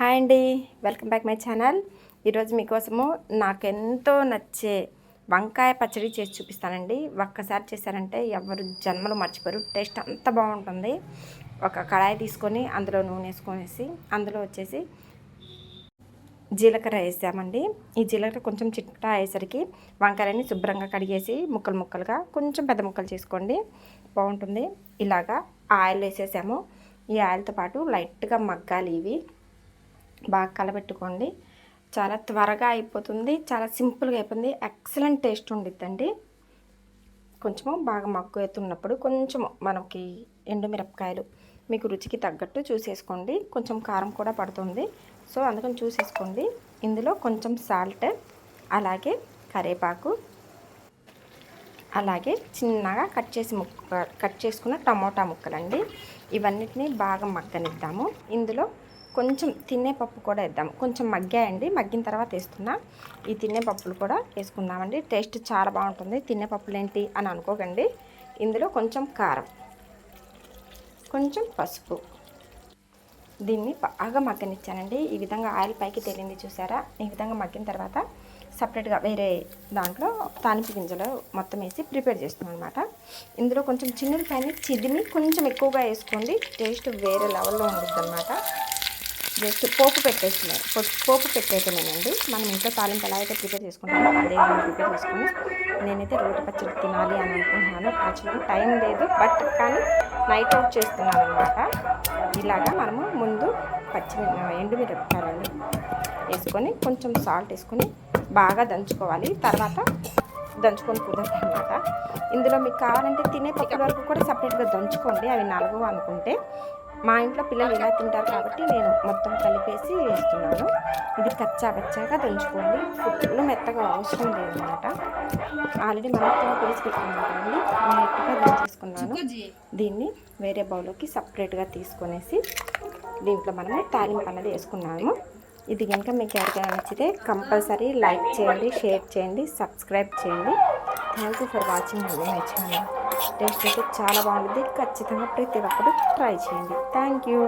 Hi అండి. Welcome back my channel. ఈరోజు మీకోసము నాకెంతో నచ్చే వంకాయ పచ్చడి చేసి చూపిస్తానండి. ఒక్కసారి చేశారంటే ఎవరు జన్మలు మర్చిపోరు. టేస్ట్ అంత బాగుంటుంది. ఒక కళాయి తీసుకొని అందులో నూనె వేసుకొనేసి అందులో వచ్చేసి జీలకర్ర వేసామండి. ఈ జీలకర్ర కొంచెం చిట్టా అయ్యేసరికి వంకాయలని శుభ్రంగా కడిగేసి ముక్కలు ముక్కలుగా కొంచెం పెద్ద ముక్కలు చేసుకోండి. బాగుంటుంది. ఇలాగా ఆయిల్ వేసేసాము. ఈ ఆయిల్తో పాటు లైట్గా మగ్గాలి ఇవి. బాగా కలబెట్టుకోండి. చాలా త్వరగా అయిపోతుంది. చాలా సింపుల్గా అయిపోతుంది ఎక్సలెంట్ టేస్ట్ ఉండిద్దండి. కొంచెము బాగా మగ్గు అవుతున్నప్పుడు కొంచెము మనకి ఎండుమిరపకాయలు మీకు రుచికి తగ్గట్టు చూసేసుకోండి. కొంచెం కారం కూడా పడుతుంది. సో అందుకని చూసేసుకోండి. ఇందులో కొంచెం సాల్ట్ అలాగే కరేపాకు అలాగే చిన్నగా కట్ చేసి ముక్క కట్ చేసుకున్న టమోటా ముక్కలండి. ఇవన్నిటిని బాగా మగ్గనిద్దాము. ఇందులో కొంచెం తినే పప్పు కూడా వేద్దాము కొంచెం మగ్గాయండి. మగ్గిన తర్వాత వేస్తున్నా. ఈ తినే పప్పులు కూడా వేసుకుందామండి. టేస్ట్ చాలా బాగుంటుంది. తినే పప్పులు ఏంటి అని అనుకోకండి. ఇందులో కొంచెం కారం కొంచెం పసుపు. దీన్ని బాగా మగ్గనిచ్చానండి. ఈ విధంగా ఆయిల్ పైకి తేలింది చూసారా? ఈ విధంగా మగ్గిన తర్వాత సపరేట్గా వేరే దాంట్లో తానిపి గింజలు మొత్తం వేసి ప్రిపేర్ చేస్తున్నాం అనమాట ఇందులో కొంచెం చిన్నపాయని చిదిమి కొంచెం ఎక్కువగా వేసుకోండి. టేస్ట్ వేరే లెవెల్లో ఉంటుంది అనమాట జస్ట్ పోపు పెట్టేస్తున్నాను పోపు పెట్టేటమేనండి మనం ఇంట్లో తాలింపు ఎలా అయితే ప్రిపేర్ చేసుకుంటామో అదే ప్రిపేర్ చేసుకుని నేనైతే రోటి పచ్చడి తినాలి అని అనుకుంటున్నాను. యాక్చువల్గా టైం లేదు బట్ కానీ నైట్ అవుట్ చేస్తున్నాను అనమాట ఇలాగా మనము ముందు పచ్చి ఎండుమిరపకాయలు వేసుకొని కొంచెం సాల్ట్ వేసుకొని బాగా దంచుకోవాలి. తర్వాత దంచుకొని కుదరదు అనమాట ఇందులో మీకు కావాలంటే తినే పక్కల వరకు కూడా సపరేట్గా దంచుకోండి. అవి నాలుగు అనుకుంటే మా ఇంట్లో పిల్లలు ఇలా తింటారు కాబట్టి నేను మొత్తం కలిపేసి వేస్తున్నాను. ఇది కచ్చా కచ్చాగా దంచుకోండి. ఫుల్ మెత్తగా అవసరం లేదనమాట. ఆల్రెడీ మనతో పేసి పెట్టుకున్నాను కదండి. నీట్గా దంచేసుకున్నాను. దీన్ని వేరే బౌల్లోకి సపరేట్గా తీసుకొనేసి దీంట్లో మనము తాలింపు అన్నది వేసుకున్నాము. ఇది కనుక మీకు ఎవరికైనా నచ్చితే కంపల్సరీ లైక్ చేయండి షేర్ చేయండి సబ్స్క్రైబ్ చేయండి. Thank you for watching. అండి మై ఛానల్. టేస్ట్ అయితే చాలా బాగుంటుంది. ఖచ్చితంగా ప్రతి ఒక్కరు ట్రై చేయండి. Thank you